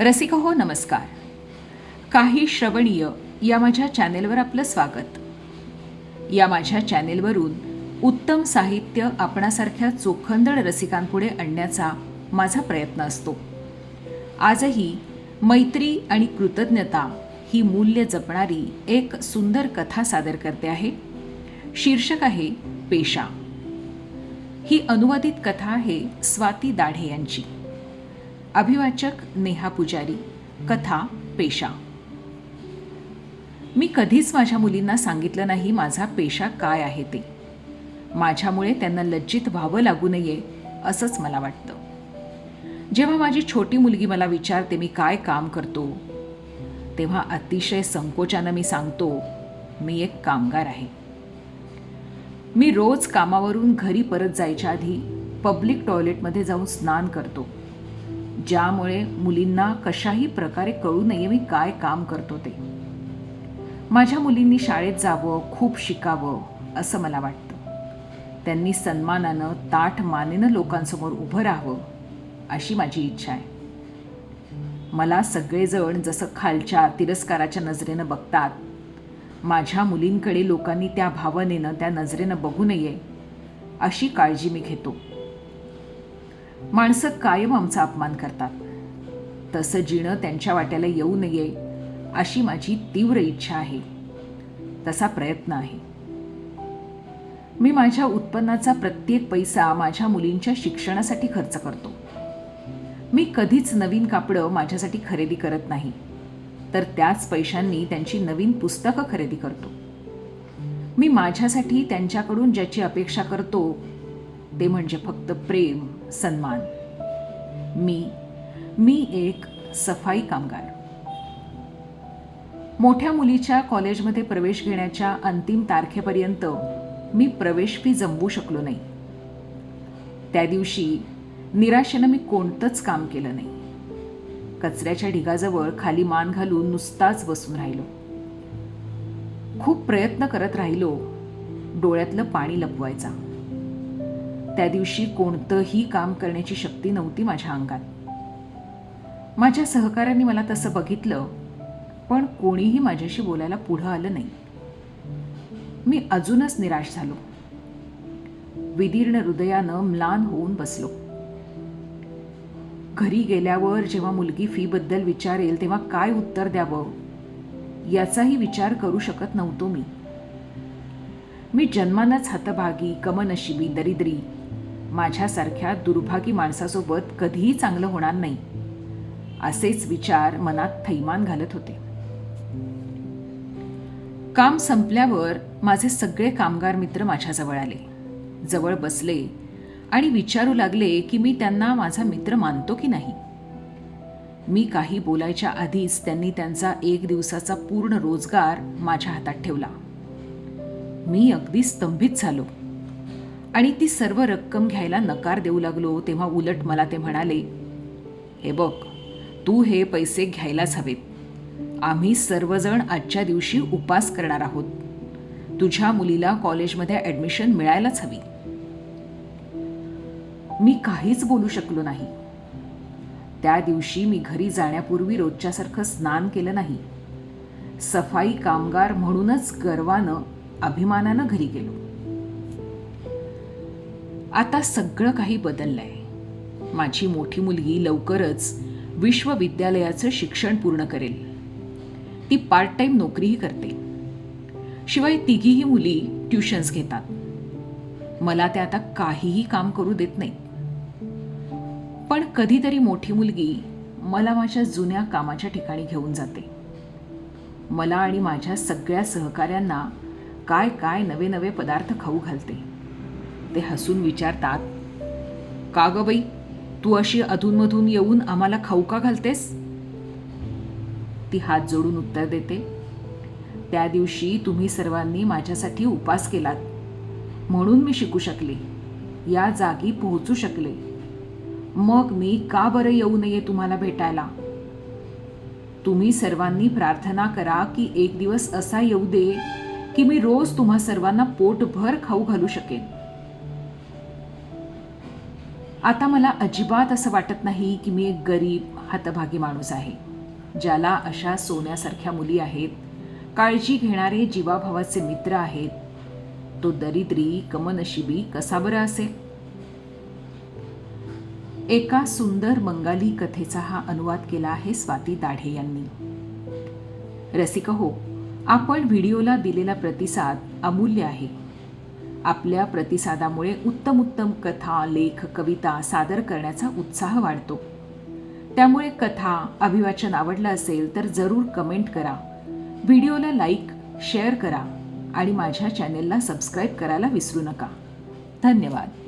रसिक हो नमस्कार. काही श्रवणीय या माझ्या चॅनेलवर आपलं स्वागत. या माझ्या चॅनेलवरून उत्तम साहित्य आपणासारख्या चोखंदळ रसिकांपुढे आणण्याचा माझा प्रयत्न असतो. आजही मैत्री आणि कृतज्ञता ही मूल्य जपणारी एक सुंदर कथा सादर करते आहे. शीर्षक आहे पेशा. ही अनुवादित कथा आहे स्वाती दाढे यांची. अभिवाचक नेहा पुजारी कथा पेशा. मी कधीच माझ्या मुलींना सांगितलं नाही माझा पेशा काय आहे ते. माझ्यामुळे त्यांना लज्जित व्हावं लागू नये असंच मला वाटतं. जेव्हा माझी छोटी मुलगी मला विचारते मी काय काम करतो तेव्हा अतिशय संकोचानं मी सांगतो मी एक कामगार आहे. मी रोज कामावरून घरी परत जायच्या आधी पब्लिक टॉयलेटमध्ये जाऊन स्नान करतो. ज्यामुळे मुलींना कशाही प्रकारे कळू नये मी काय काम करतो ते. माझ्या मुलींनी शाळेत जावं खूप शिकावं असं मला वाटतं. त्यांनी सन्मानानं ताठ मानेनं लोकांसमोर उभं राहावं अशी माझी इच्छा आहे. मला सगळेजण जसं खालच्या तिरस्काराच्या नजरेनं बघतात माझ्या मुलींकडे लोकांनी त्या भावनेनं त्या नजरेनं बघू नये अशी काळजी मी घेतो. माणसं कायम आमचा अपमान करतात. तसं जिणं त्यांच्या वाट्याला येऊ नये अशी माझी तीव्र इच्छा आहे. तसा प्रयत्न आहे. मी माझ्या उत्पन्नाचा प्रत्येक पैसा माझ्या मुलींच्या शिक्षणासाठी खर्च करतो. मी कधीच नवीन कापडं माझ्यासाठी खरेदी करत नाही तर त्याच पैशांनी त्यांची नवीन पुस्तकं खरेदी करतो. मी माझ्यासाठी त्यांच्याकडून ज्याची अपेक्षा करतो ते म्हणजे फक्त प्रेम. सन्मान. मी मी एक सफाई कामगार. मोठ्या मुलीच्या कॉलेजमध्ये प्रवेश घेण्याच्या अंतिम तारखेपर्यंत मी प्रवेश फी जमवू शकलो नाही. त्या दिवशी निराशेनं मी कोणतंच काम केलं नाही. कचऱ्याच्या ढिगाजवळ खाली मान घालून नुसताच बसून राहिलो. खूप प्रयत्न करत राहिलो डोळ्यातलं पाणी लपवायचा. त्या दिवशी कोणतंही काम करण्याची शक्ती नव्हती माझ्या अंगात. माझ्या सहकाऱ्यांनी मला तसं बघितलं पण कोणीही माझ्याशी बोलायला पुढं आलं नाही. मी अजूनच निराश झालो. विदीर्ण हृदयानं म्लान होऊन बसलो. घरी गेल्यावर जेव्हा मुलगी फीबद्दल विचारेल तेव्हा काय उत्तर द्यावं याचाही विचार करू शकत नव्हतो मी. मी जन्मानच हतभागी कमनशिबी दरिद्री माझ्यासारख्या दुर्भागी माणसासोबत कधीही चांगलं होणार नाही असेच विचार मनात थैमान घालत होते. काम संपल्यावर माझे सगळे कामगार मित्र माझ्याजवळ आले. जवळ बसले आणि विचारू लागले की मी त्यांना माझा मित्र मानतो की नाही. मी काही बोलायच्या आधीच त्यांनी त्यांचा एक दिवसाचा पूर्ण रोजगार माझ्या हातात ठेवला. मी अगदी स्तंभित झालो. आणि ती सर्व रक्कम घ्यायला नकार देऊ लागलो तेव्हा उलट मला ते म्हणाले हे बघ तू हे पैसे घ्यायलाच हवेत. आम्ही सर्वजण आजच्या दिवशी उपास करणार आहोत. तुझ्या मुलीला कॉलेजमध्ये ॲडमिशन मिळायलाच हवी. मी काहीच बोलू शकलो नाही. त्या दिवशी मी घरी जाण्यापूर्वी रोजच्यासारखं स्नान केलं नाही. सफाई कामगार म्हणूनच गर्वानं अभिमानानं घरी गेलो. आता सगळं काही बदललं आहे माझी मोठी मुलगी लवकरच विश्वविद्यालयाचं शिक्षण पूर्ण करेल. ती पार्ट टाइम नोकरीही करते. शिवाय तिघीही मुली ट्युशन्स घेतात. मला ते आता काहीही काम करू देत नाही पण कधीतरी मोठी मुलगी मला माझ्या जुन्या कामाच्या ठिकाणी घेऊन जाते. मला आणि माझ्या सगळ्या सहकाऱ्यांना काय काय नवे नवे पदार्थ खाऊ घालते. ते हसून विचारतात का ग बाई तू अशी अधूनमधून येऊन आम्हाला खाऊ का घालतेस? ती हात जोडून उत्तर देते त्या दिवशी तुम्ही सर्वांनी माझ्यासाठी उपास केलात. म्हणून मी शिकू शकले या जागी पोहोचू शकले. मग मी का बरं येऊ नये तुम्हाला भेटायला? तुम्ही सर्वांनी प्रार्थना करा की एक दिवस असा येऊ दे की मी रोज तुम्हा सर्वांना पोटभर खाऊ घालू शकेन. आता मला अजिबात असं वाटत नाही की मी एक गरीब हतभागी माणूस आहे ज्याला अशा सोन्यासारख्या मुली आहेत काळजी घेणारे जीवाभावाचे मित्र आहेत. तो दरिद्री कमनशिबी कसा बरं असेल? एका सुंदर बंगाली कथेचा हा अनुवाद केला आहे स्वाती दाढे यांनी. रसिक हो आपण व्हिडिओला दिलेला प्रतिसाद अमूल्य आहे. आपल्या प्रतिसादामुळे उत्तम उत्तम कथा लेख कविता सादर करण्याचा उत्साह वाढतो. त्यामुळे कथा अभिवाचन आवडलं असेल तर जरूर कमेंट करा. व्हिडिओला लाईक शेअर करा आणि माझ्या चॅनेलला सबस्क्राईब करायला विसरू नका. धन्यवाद.